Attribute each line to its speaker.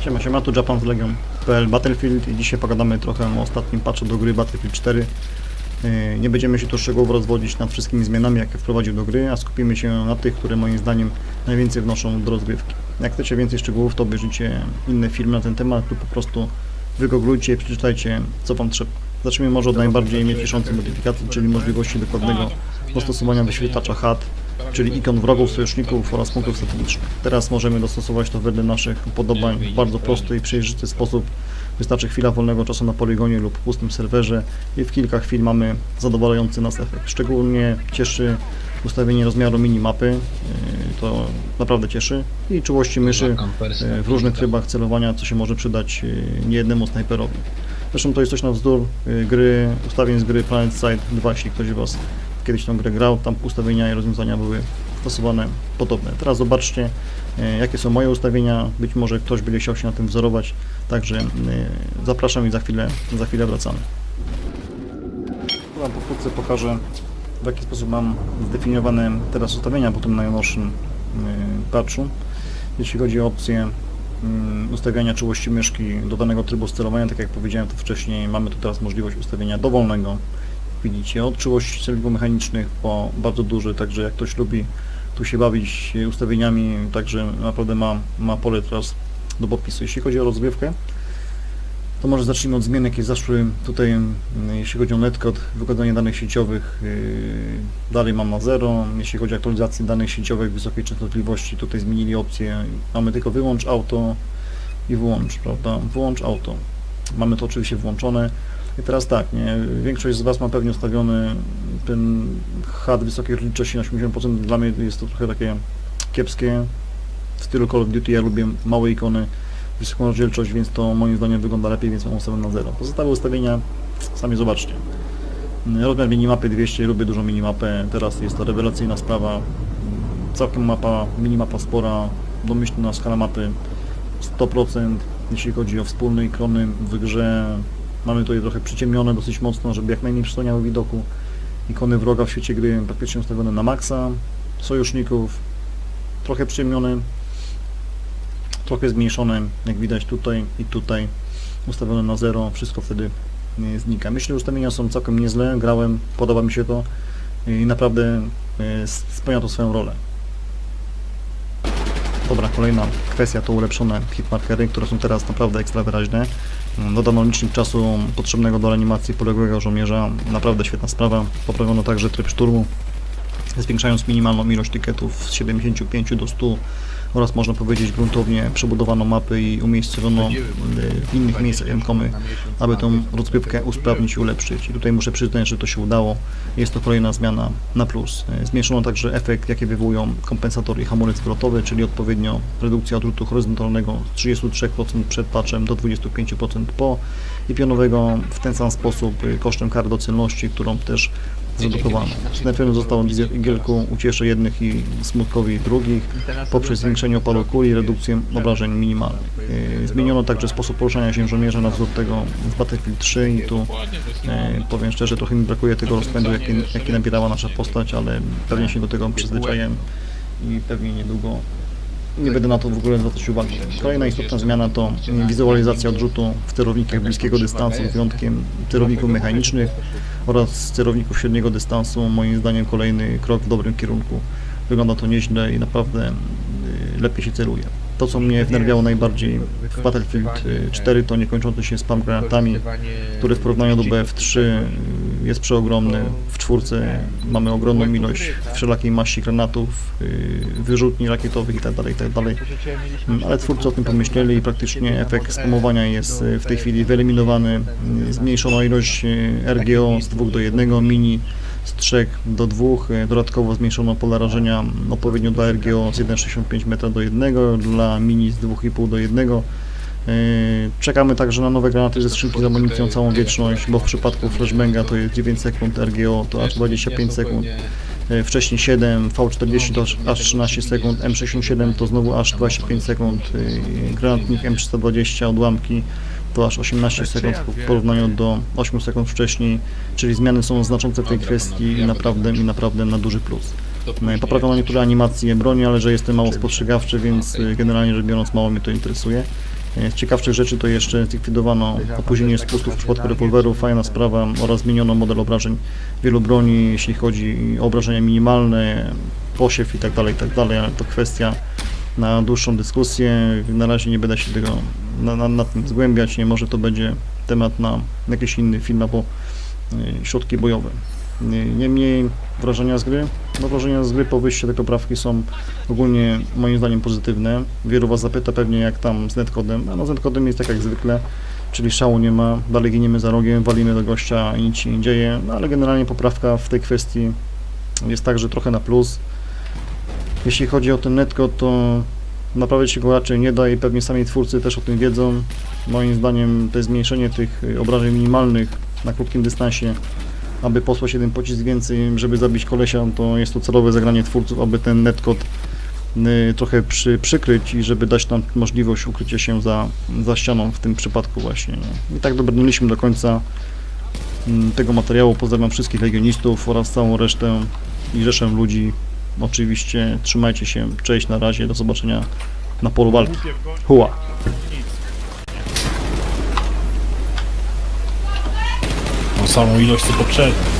Speaker 1: Siema, tu Japan z Legion.pl Battlefield i dzisiaj pogadamy trochę o ostatnim patchu do gry Battlefield 4. Yy, Nie będziemy się tu szczegółowo rozwodzić nad wszystkimi zmianami, jakie wprowadził do gry, a skupimy się na tych, które moim zdaniem najwięcej wnoszą do rozgrywki. Jak chcecie więcej szczegółów, to obejrzyjcie inne filmy na ten temat lub po prostu wygooglujcie i przeczytajcie, co Wam trzeba. Zacznijmy może od najbardziej mnie cieszącej modyfikacji, czyli możliwości dokładnego dostosowania wyświetlacza HUD, czyli ikon wrogów, sojuszników oraz punktów strategicznych. Teraz możemy dostosować to wedle naszych upodobań w bardzo prosty i przejrzysty sposób. Wystarczy chwila wolnego czasu na poligonie lub pustym serwerze i w kilka chwil mamy zadowalający nas efekt. Szczególnie cieszy ustawienie rozmiaru minimapy, yy, to naprawdę cieszy i czułości myszy yy, w różnych trybach celowania, co się może przydać yy, niejednemu snajperowi. Zresztą to jest coś na wzór gry, ustawień z gry Planet Side 2, jeśli ktoś z Was kiedyś tą grę grał, tam ustawienia i rozwiązania były stosowane podobne. Teraz zobaczcie, e, jakie są moje ustawienia, być może ktoś będzie chciał się na tym wzorować, także e, zapraszam i za chwilę, za chwilę wracamy. Wam pokrótce pokażę, w jaki sposób mam zdefiniowane teraz ustawienia po tym najnowszym e, patchu. Jeśli chodzi o opcję mm, ustawiania czułości myszki do danego trybu sterowania, tak jak powiedziałem to wcześniej, mamy tu teraz możliwość ustawienia dowolnego widzicie, od czułości mechanicznych po bardzo duży, także jak ktoś lubi tu się bawić ustawieniami, także naprawdę ma, ma pole teraz do popisu. Jeśli chodzi o rozgrywkę, to może zacznijmy od zmian, jakie zaszły tutaj, mm, jeśli chodzi o netcode, wykładanie danych sieciowych, yy, dalej mam na zero, jeśli chodzi o aktualizację danych sieciowych wysokiej częstotliwości, tutaj zmienili opcję, mamy tylko wyłącz auto i włącz, prawda, włącz auto. Mamy to oczywiście włączone, i teraz tak, nie, większość z Was ma pewnie ustawiony ten HUD wysokiej rozdzielczości na 80%. Dla mnie jest to trochę takie kiepskie. W stylu Call of Duty ja lubię małe ikony, wysoką rozdzielczość, więc to moim zdaniem wygląda lepiej, więc mam ustawione na 0. Pozostałe ustawienia sami zobaczcie. Rozmiar minimapy 200, lubię dużą minimapę, teraz jest to rewelacyjna sprawa. Całkiem mapa, minimapa spora, domyślna skala mapy 100%, jeśli chodzi o wspólne ikony w grze, Mamy tutaj trochę przyciemnione dosyć mocno, żeby jak najmniej przysłaniały widoku. Ikony wroga w świecie gry praktycznie ustawione na maksa. Sojuszników trochę przyciemnione, trochę zmniejszone, jak widać tutaj i tutaj. Ustawione na zero, wszystko wtedy e, znika. Myślę, że ustawienia są całkiem niezłe, grałem, podoba mi się to i naprawdę e, spełnia to swoją rolę. Dobra, kolejna kwestia to ulepszone hitmarkery, które są teraz naprawdę ekstra wyraźne. Dodano licznik czasu potrzebnego do reanimacji poległego żołnierza. Naprawdę świetna sprawa. Poprawiono także tryb szturmu, zwiększając minimalną ilość tyketów z 75 do 100 oraz można powiedzieć gruntownie przebudowano mapy i umiejscowiono e, w innych miejscach rynkomy, aby tą rozgrywkę usprawnić i ulepszyć. I tutaj muszę przyznać, że to się udało. Jest to kolejna zmiana na plus. E, Zmniejszono także efekt, jaki wywołują kompensatory i hamulec zwrotowy, czyli odpowiednio redukcja odrzutu horyzontalnego z 33% przed patchem do 25% po i pionowego w ten sam sposób e, kosztem kar docelności, którą też zredukowano. Najpierw zostało Igielku ucieszy jednych i smutkowi drugich poprzez zwiększenie opadu kuli i redukcję obrażeń minimalnych. Yy, Zmieniono także sposób poruszania się żołnierza na wzór tego w Battlefield 3 i tu yy, powiem szczerze, trochę mi brakuje tego rozpędu, jaki, jaki nabierała nasza postać, ale pewnie się do tego przyzwyczaiłem i pewnie niedługo nie będę na to w ogóle zwracać uwagi. Kolejna istotna zmiana to wizualizacja odrzutu w celownikach bliskiego dystansu z wyjątkiem celowników mechanicznych oraz celowników średniego dystansu. Moim zdaniem kolejny krok w dobrym kierunku. Wygląda to nieźle i naprawdę y, lepiej się celuje. To, co mnie wnerwiało najbardziej w Battlefield y, 4 to niekończący się spam granatami, który w porównaniu do BF3 y, jest przeogromny. W czwórce mamy ogromną ilość wszelakiej maści granatów, y, wyrzutni rakietowych itd. itd. Mm, Ale twórcy o tym pomyśleli i praktycznie efekt spamowania jest y, w tej chwili wyeliminowany. Zmniejszono ilość y, RGO z 2 do 1, mini z 3 do 2. y, Dodatkowo zmniejszono pole rażenia odpowiednio dla RGO z 1,65 metra do 1, dla mini z 2,5 do 1. Yy, Czekamy także na nowe granaty ze skrzynki z amunicją całą wieczność, bo w przypadku flashbanga to jest 9 sekund, RGO to aż 25 sekund, Yy, wcześniej 7, V40 to aż- aż 13 sekund, M67 to znowu aż 25 sekund, yy, granatnik M320 odłamki to aż 18 sekund w porównaniu do 8 sekund wcześniej, czyli zmiany są znaczące w tej kwestii i naprawdę, i naprawdę na duży plus. Poprawiono niektóre animacje broni, ale że jestem mało spostrzegawczy, więc generalnie rzecz biorąc mało mnie to interesuje. E, Z ciekawszych rzeczy to jeszcze zlikwidowano opóźnienie spustów w przypadku rewolwerów, fajna sprawa, oraz zmieniono model obrażeń wielu broni, jeśli chodzi o obrażenia minimalne, posiew i tak dalej, i tak ale to kwestia na dłuższą dyskusję. Na razie nie będę się tego na, na, nad tym zgłębiać, nie może to będzie temat na jakiś inny film albo y, środki bojowe. Niemniej wrażenia z gry? No wrażenia z gry po wyjściu tej poprawki są ogólnie moim zdaniem pozytywne. Wielu Was zapyta pewnie jak tam z netcodem, a no z netcodem jest tak jak zwykle, czyli szału nie ma, dalej giniemy za rogiem, walimy do gościa i nic się nie dzieje, no ale generalnie poprawka w tej kwestii jest także trochę na plus. Jeśli chodzi o ten netcode, to naprawiać się go raczej nie da i pewnie sami twórcy też o tym wiedzą. Moim zdaniem to zmniejszenie tych obrażeń minimalnych na krótkim dystansie, aby posłać jeden pocisk więcej, żeby zabić kolesia, to jest to celowe zagranie twórców, aby ten netcode y, trochę przy, przykryć i żeby dać nam możliwość ukrycia się za, za ścianą w tym przypadku właśnie. Nie? I tak dobrnęliśmy do końca mm, tego materiału. Pozdrawiam wszystkich legionistów oraz całą resztę i rzeszę ludzi. Oczywiście trzymajcie się, cześć, na razie, do zobaczenia na polu walki. Huła!
Speaker 2: Nic.
Speaker 3: Tą samą ilość co poprzednio.